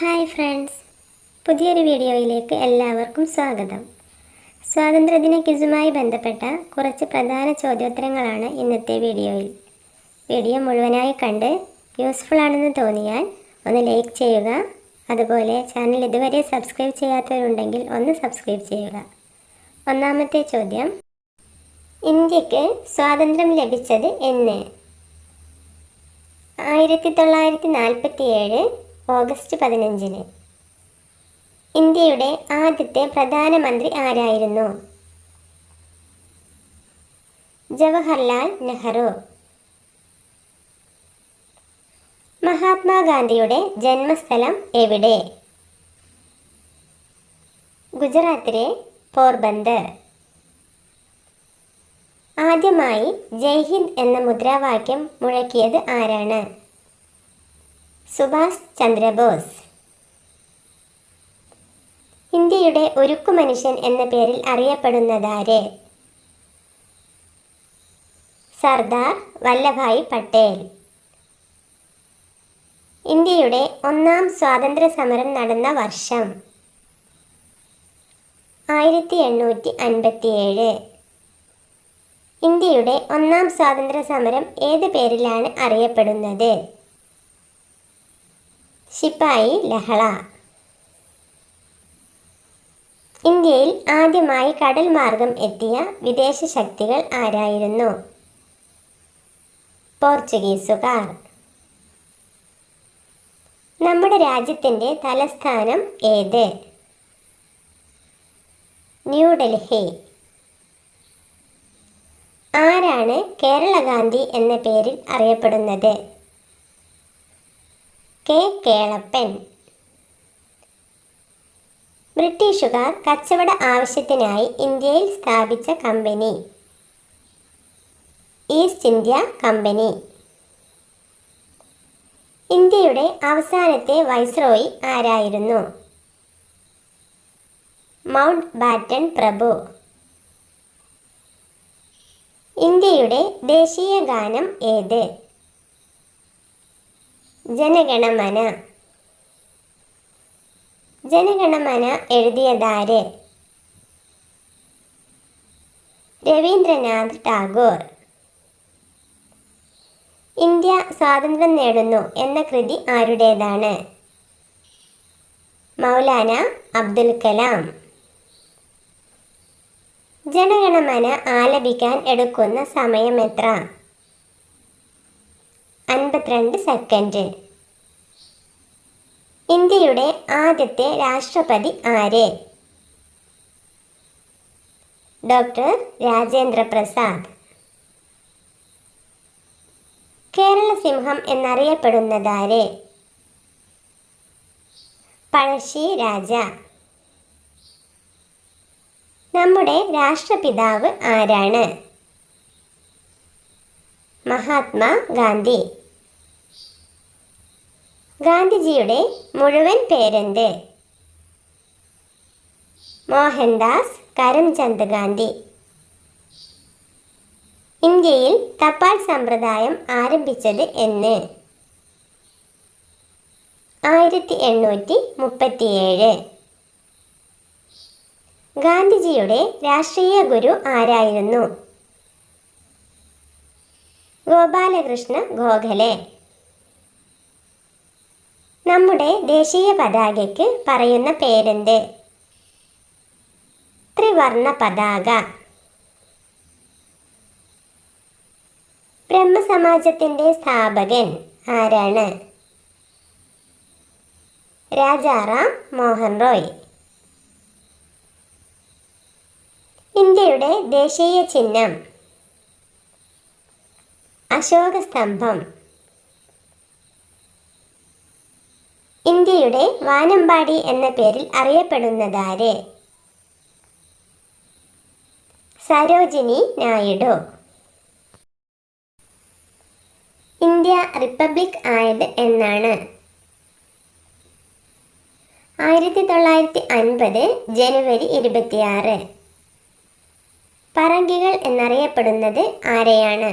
Hi friends. പുതിയൊരു വീഡിയോയിലേക്ക് എല്ലാവർക്കും സ്വാഗതം. സ്വാതന്ത്ര്യദിന ക്വിസുമായി ബന്ധപ്പെട്ട കുറച്ച് പ്രധാന ചോദ്യോത്തരങ്ങളാണ് ഇന്നത്തെ വീഡിയോയിൽ. വീഡിയോ മുഴുവനായി കണ്ട് യൂസ്ഫുൾ ആണെന്ന് തോന്നിയാൽ ഒന്ന് ലൈക്ക് ചെയ്യുക. അതുപോലെ ചാനൽ ഇതുവരെ സബ്സ്ക്രൈബ് ചെയ്യാത്തവരുണ്ടെങ്കിൽ ഒന്ന് സബ്സ്ക്രൈബ് ചെയ്യുക. ഒന്നാമത്തെ ചോദ്യം. ഇന്ത്യയ്ക്ക് സ്വാതന്ത്ര്യം ലഭിച്ചത് എന്ന്. ആയിരത്തി തൊള്ളായിരത്തി നാൽപ്പത്തി ഏഴ് ഓഗസ്റ്റ് പതിനഞ്ചിന്. ഇന്ത്യയുടെ ആദ്യത്തെ പ്രധാനമന്ത്രി ആരായിരുന്നു? ജവഹർലാൽ നെഹ്റു. മഹാത്മാഗാന്ധിയുടെ ജന്മസ്ഥലം എവിടെ? ഗുജറാത്തിലെ പോർബന്ദർ. ആദ്യമായി ജയ് ഹിന്ദ് എന്ന മുദ്രാവാക്യം മുഴക്കിയത് ആരാണ്? സുഭാഷ് ചന്ദ്രബോസ്. ഇന്ത്യയുടെ ഒരുക്കു മനുഷ്യൻ എന്ന പേരിൽ അറിയപ്പെടുന്നതാര്? സർദാർ വല്ലഭായ് പട്ടേൽ. ഇന്ത്യയുടെ ഒന്നാം സ്വാതന്ത്ര്യ സമരം നടന്ന വർഷം ആയിരത്തി എണ്ണൂറ്റി അൻപത്തിയേഴ് ഇന്ത്യയുടെ ഒന്നാം സ്വാതന്ത്ര്യ സമരം ഏത് പേരിലാണ് അറിയപ്പെടുന്നത്? ശിപ്പായി ലഹള. ഇന്ത്യയിൽ ആദ്യമായി കടൽ മാർഗം എത്തിയ വിദേശ ശക്തികൾ ആരായിരുന്നു? പോർച്ചുഗീസുകാർ. നമ്മുടെ രാജ്യത്തിന്റെ തലസ്ഥാനം ഏത്? ന്യൂഡൽഹി. ആരാണ് കേരള ഗാന്ധി എന്ന പേരിൽ അറിയപ്പെടുന്നത്? കെ കേളപ്പൻ. ബ്രിട്ടീഷുകാർ കച്ചവട ആവശ്യത്തിനായി ഇന്ത്യയിൽ സ്ഥാപിച്ച കമ്പനി. East India company. ഇന്ത്യയുടെ അവസാനത്തെ വൈസ്രോയി ആരായിരുന്നു? മൗണ്ട് ബാറ്റൺ പ്രഭു. ഇന്ത്യയുടെ ദേശീയ ഗാനം ഏത്? ജനഗണമന. ജനഗണമന എഴുതിയതാര്? രവീന്ദ്രനാഥ് ടാഗോർ. ഇന്ത്യ സ്വാതന്ത്ര്യം നേടുന്നു എന്ന കൃതി ആരുടേതാണ്? മൗലാന അബ്ദുൽ കലാം. ജനഗണമന ആലപിക്കാൻ എടുക്കുന്ന സമയം എത്ര അൻപത്തിരണ്ട് സെക്കൻഡ് ഇന്ത്യയുടെ ആദ്യത്തെ രാഷ്ട്രപതി ആര്? ഡോക്ടർ രാജേന്ദ്ര പ്രസാദ്. കേരള സിംഹം എന്നറിയപ്പെടുന്നതാര് പഴശ്ശി രാജ. നമ്മുടെ രാഷ്ട്രപിതാവ് ആരാണ്? മഹാത്മാ ഗാന്ധി. ഗാന്ധിജിയുടെ മുഴുവൻ പേരെന്ത്? മോഹൻദാസ് കരംചന്ദ് ഗാന്ധി. ഇന്ത്യയിൽ തപാൽ സമ്പ്രദായം ആരംഭിച്ചത് എന്ന്. ആയിരത്തി എണ്ണൂറ്റി മുപ്പത്തിയേഴ് ഗാന്ധിജിയുടെ രാഷ്ട്രീയ ഗുരു ആരായിരുന്നു? ഗോപാലകൃഷ്ണ ഗോഖലെ. നമ്മുടെ ദേശീയ പതാകയ്ക്ക് പറയുന്ന പേരെന്ത്? ത്രിവർണ പതാക ബ്രഹ്മസമാജത്തിന്റെ സ്ഥാപകൻ ആരാണ്? രാജാറാം മോഹൻ റോയ്. ഇന്ത്യയുടെ ദേശീയ ചിഹ്നം അശോക ഇന്ത്യയുടെ വാനമ്പാടി എന്ന പേരിൽ അറിയപ്പെടുന്നതാര്? സരോജിനി നായിഡു. ഇന്ത്യ റിപ്പബ്ലിക് ആയത് എന്നാണ്. ആയിരത്തി തൊള്ളായിരത്തി അൻപത് ജനുവരി ഇരുപത്തിയാറ്. പറങ്കികൾ എന്നറിയപ്പെടുന്നത് ആരെയാണ്?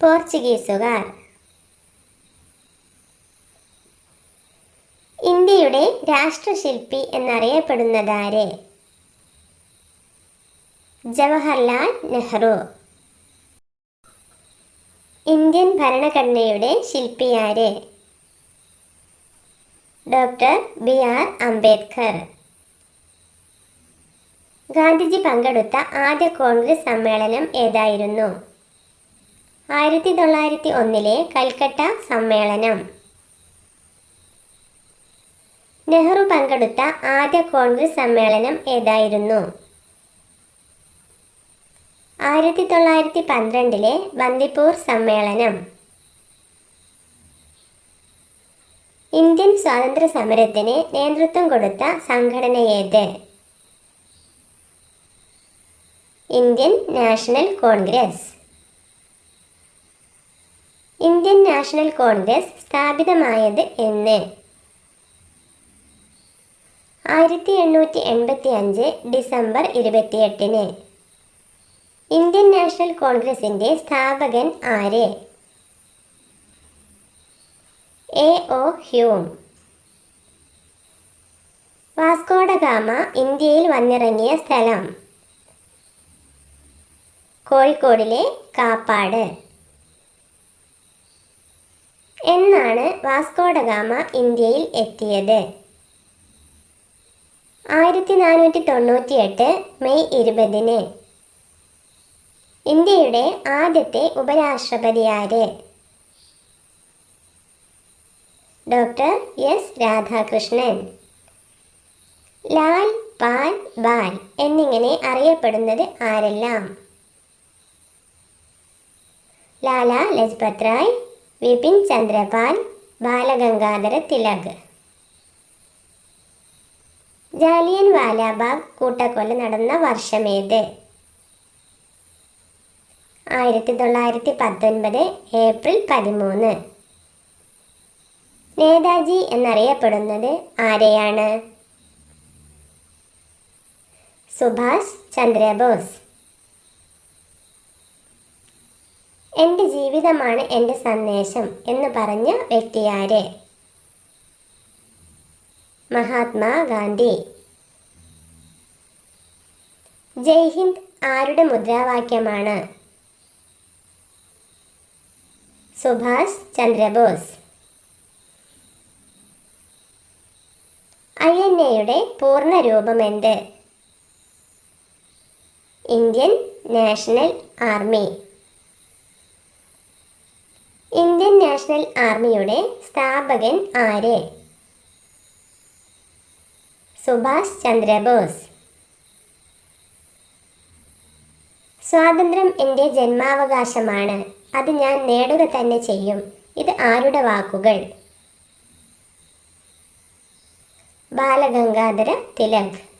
പോർച്ചുഗീസുകാർ. ഇന്ത്യയുടെ രാഷ്ട്രശില്പി എന്നറിയപ്പെടുന്നതാരെ? ജവഹർലാൽ നെഹ്റു. ഇന്ത്യൻ ഭരണഘടനയുടെ ശില്പിയാര് doctor B R Ambedkar. Gandhiji പങ്കെടുത്ത ആദ്യ കോൺഗ്രസ് സമ്മേളനം ഏതായിരുന്നു? ആയിരത്തി തൊള്ളായിരത്തി ഒന്നിലെ കൽക്കട്ട സമ്മേളനം. നെഹ്റു പങ്കെടുത്ത ആദ്യ കോൺഗ്രസ് സമ്മേളനം ഏതായിരുന്നു? ആയിരത്തി തൊള്ളായിരത്തി പന്ത്രണ്ടിലെ ബന്ദിപ്പൂർ സമ്മേളനം. ഇന്ത്യൻ സ്വാതന്ത്ര്യ സമരത്തിന് നേതൃത്വം കൊടുത്ത സംഘടന ഏത്? Indian National Congress. Indian National Congress സ്ഥാപിതമായത് എന്ന്. ആയിരത്തി എണ്ണൂറ്റി എൺപത്തി അഞ്ച് ഡിസംബർ ഇരുപത്തിയെട്ടിന്. ഇന്ത്യൻ നാഷണൽ കോൺഗ്രസിന്റെ സ്ഥാപകൻ ആര്? എ. ഒ. ഹ്യൂം. വാസ്കോഡഗാമ ഇന്ത്യയിൽ വന്നിറങ്ങിയ സ്ഥലം. കോഴിക്കോടിലെ കാപ്പാട്. എന്നാണ് വാസ്കോഡഗാമ ഇന്ത്യയിൽ എത്തിയത്. ആയിരത്തി നാനൂറ്റി തൊണ്ണൂറ്റി എട്ട് മെയ് ഇരുപതിന്. ഇന്ത്യയുടെ ആദ്യത്തെ ഉപരാഷ്ട്രപതി ആര് ഡോക്ടർ എസ് രാധാകൃഷ്ണൻ. ലാൽ പാൽ ബാൽ എന്നിങ്ങനെ അറിയപ്പെടുന്നത് ആരെല്ലാം? ലാല ലജ്പത് റായ് വിപിൻ ചന്ദ്രപാൽ ബാലഗംഗാധര തിലക്. ജാലിയൻ വാലാബാഗ് കൂട്ടക്കൊല നടന്ന വർഷമേത്? ആയിരത്തി തൊള്ളായിരത്തി പത്തൊൻപത് ഏപ്രിൽ പതിമൂന്ന്. നേതാജി എന്നറിയപ്പെടുന്നത് ആരെയാണ്? സുഭാഷ് ചന്ദ്രബോസ്. എന്റെ ജീവിതമാണ് എന്റെ സന്ദേശം എന്ന് പറഞ്ഞ വ്യക്തിയാരെ? മഹാത്മാ ഗാന്ധി. ജയ് ഹിന്ദ് ആരുടെ മുദ്രാവാക്യമാണ്? സുഭാഷ് ചന്ദ്രബോസ്. ഐ എൻ എയുടെ പൂർണ രൂപമെന്ത് Indian National Army. Indian National ആർമിയുടെ സ്ഥാപകൻ ആര്? സുഭാഷ് ചന്ദ്രബോസ്. സ്വാതന്ത്ര്യം എന്റെ ജന്മാവകാശമാണ്. അത് ഞാൻ നേടുക തന്നെ ചെയ്യും. ഇത് ആരുടെ വാക്കുകൾ? ബാലഗംഗാധര തിലക്.